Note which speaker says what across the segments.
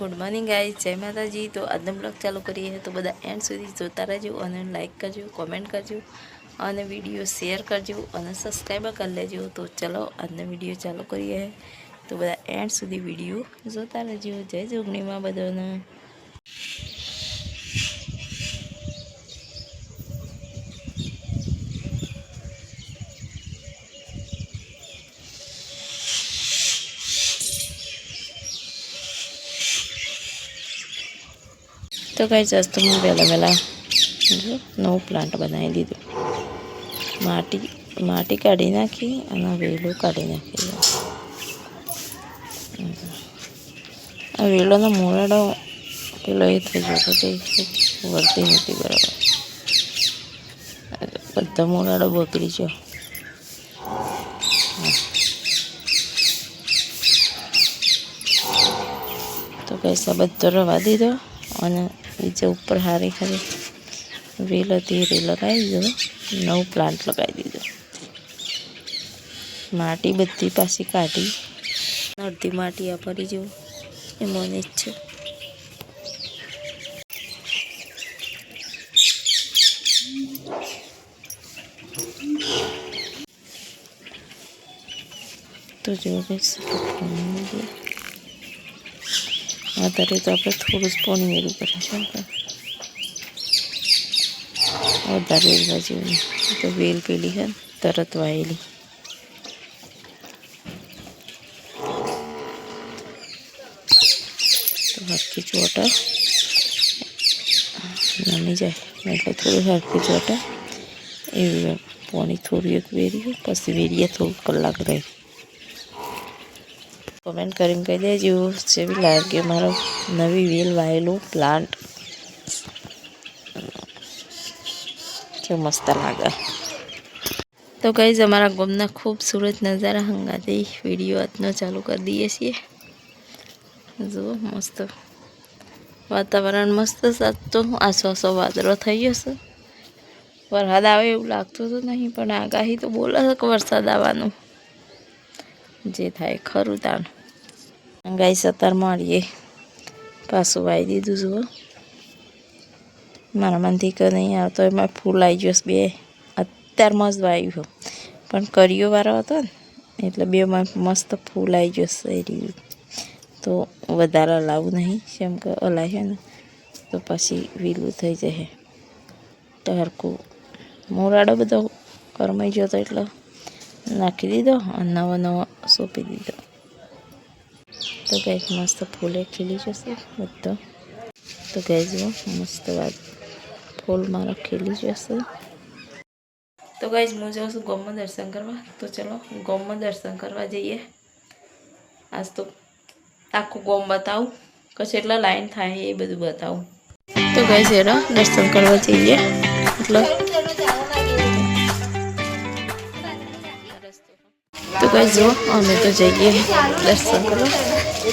Speaker 1: Good morning guys જય માતાજી. તો આજનો બ્લોગ ચાલુ કરીએ તો બધા એન્ડ સુધી જોતા રહેજો અને લાઈક કરજો કોમેન્ટ કરજો અને વીડિયો શેર કરજો અને સબસ્ક્રાઈબર કરી લેજો. તો ચલો, આજનો વીડિયો ચાલુ કરીએ. તો બધા એન્ડ સુધી વીડિયો જોતા રહેજો. જય જોગણીમાં બધાને. તો કંઈ જસ્ત હું વહેલા વહેલા જો નવું પ્લાન્ટ બનાવી દીધું. માટી માટી કાઢી નાખી અને વેલો કાઢી નાખી. આ વેલોનો મોરડો પેલો એ થઈ ગયો તો વળતી નથી બરાબર. બધા મોરાડો બગડી ગયો. તો કઈ બધો રવા દીધો અને બીજે ઉપર હારી હારી વેલ હતી એ લગાવી દીધો નવું પ્લાન્ટ લગાવી દીધો માટી બધી પાછી કાઢી અડધી માટી આ ભરી જેવું એ મને જ છે તો જો કઈ વધારે તો આપણે થોડું જ પાણી મેળવું પડે છે વધારે વેલવા જેવું તો વેલ પેલી છે ને તરત વાયેલી તો હરખી ચોટા નમી જાય એટલે થોડું હરખી ચોટા એવી પાણી થોડું એક વેર્યું પછી વેરીએ થોડું કલાક રહી કમેન્ટ કરીને કહી દેજો, જેવી લાગે મારો નવી વેલ વાયેલો પ્લાન્ટ કેવું મસ્ત લાગે. તો કઈ અમારા ગામના ખૂબસૂરત નજારા હંગાથી વીડિયો આજનો ચાલુ કરી દઈએ છીએ. જુઓ, મસ્ત વાતાવરણ, મસ્ત સાચતો આસો આસો વાદળો થઈ જશે. વરસાદ આવે એવું લાગતું તો નહીં, પણ આગાહી તો બોલે વરસાદ આવવાનું. જે થાય ખરું તાણ. ગાય સતાર મારીએ પાછું વાઈ દીધું જુઓ મારા મનથી કે નહીં આવતો, એમાં ફૂલ આવી જશે બે. અત્યારમાં જ વાવ્યું પણ કરીઓ વાળો હતો ને, એટલે બેમાં મસ્ત ફૂલ આવી જશે એ રહ્યું તો વધારે લાવવું નહીં જેમ કે છે ને, તો પછી વીલું થઈ જશે. તો મોરાડો બધો કરમાઈ ગયો હતો એટલે નાખી દીધો અને નવો નવો સોંપી દીધો. તો ગેસ મસ્ત ફૂલે ખીલી જશે બધો. તો ગેસ મસ્ત વાત. ફૂલ મારો ખીલી જશે તો ગાઈઝ હું જાઉં છું ગોમમાં દર્શન કરવા. તો ચલો, ગોમમાં દર્શન કરવા જઈએ. આજ તો આખું ગોમ બતાવું. કશું એટલા લાઈન થાય એ બધું બતાવું. તો ગાઈઝ એનો દર્શન કરવા જઈએ. એટલે તો કઈ જો અમે તો જઈએ દર્શન કરવા. તો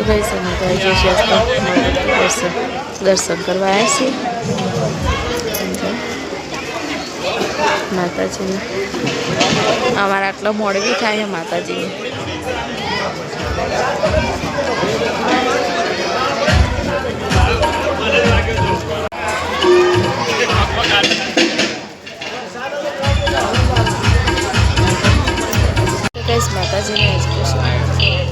Speaker 1: ભાઈ સમય તો આવી જઈએ દર્શન દર્શન કરવા આવ્યા છીએ. માતાજીને. અમારા આટલો મોડે બી થાય માતાજીને Thank માતાજીને.
Speaker 2: બસ માતાજીના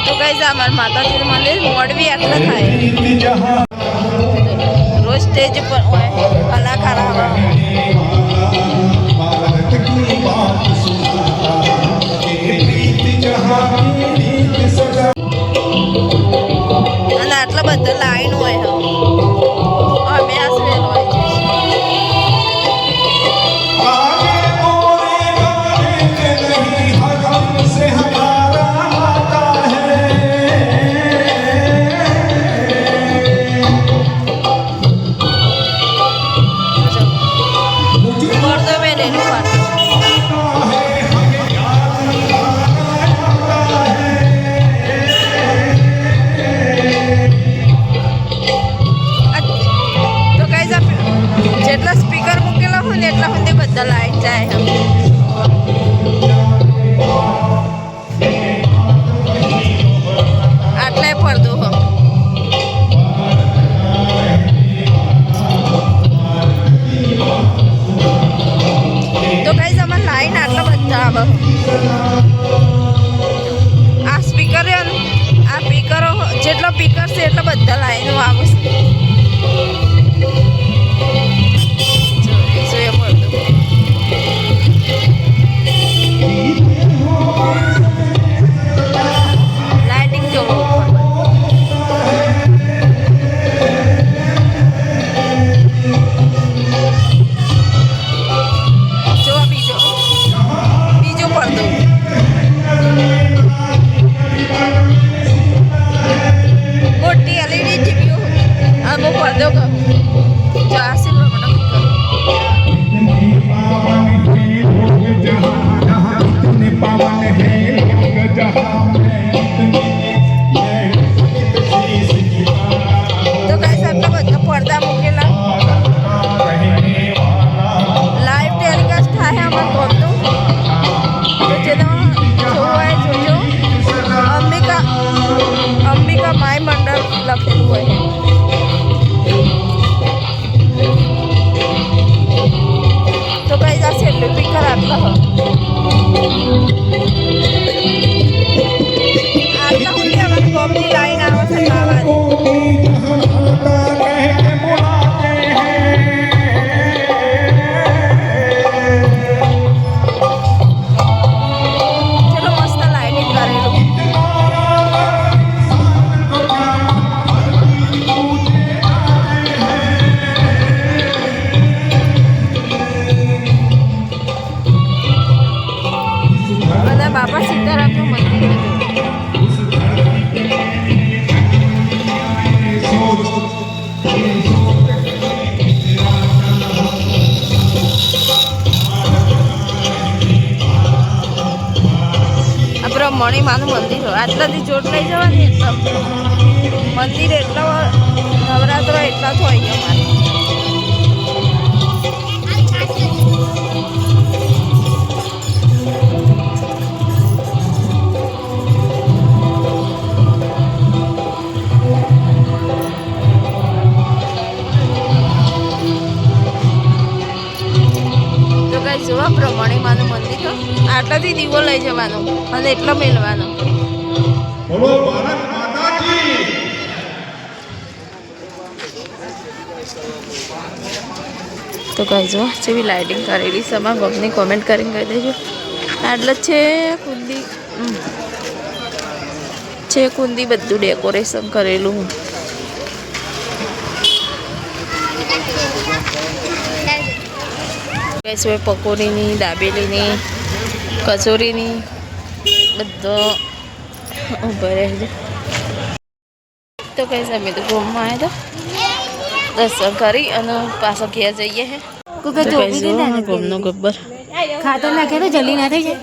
Speaker 1: તો કઈ અમારા માતાજી મંદિર મોડવી આટલા થાય. રોજ સ્ટેજ ઉપર કલાકાર આવવા બ્રહ્મણી માનું મંદિર હોય. આટલાથી જોટ લઈ જવાની મંદિર એટલા નવરાત્રો એટલા જ હોય અમારે. દીવો લઈ જવાનો અને એટલો મેળવાનો. તો કહી જો જેવી લાઇટિંગ કરેલી છે અમારા ગમની કોમેન્ટ કરીને કહી દેજો. આટલે છે કુંદી છે કુંદી બધું ડેકોરેશન કરેલું. હોય પકોડીની દાબેલીની કચોરીની બધો ઊભો રહેજો તો કઈ અમે તો ઘૂમમાં આવ્યા હતા. દર્શન કરી અને પાછો ઘેર જઈએ હે.
Speaker 3: કોઈ
Speaker 1: તો
Speaker 3: જોવી
Speaker 1: કઈ
Speaker 3: દે
Speaker 1: જો
Speaker 3: ને
Speaker 1: ગમનો ગબ્બર.
Speaker 3: ખાતર નાખે તો જલ્દી ના થઈ જાય.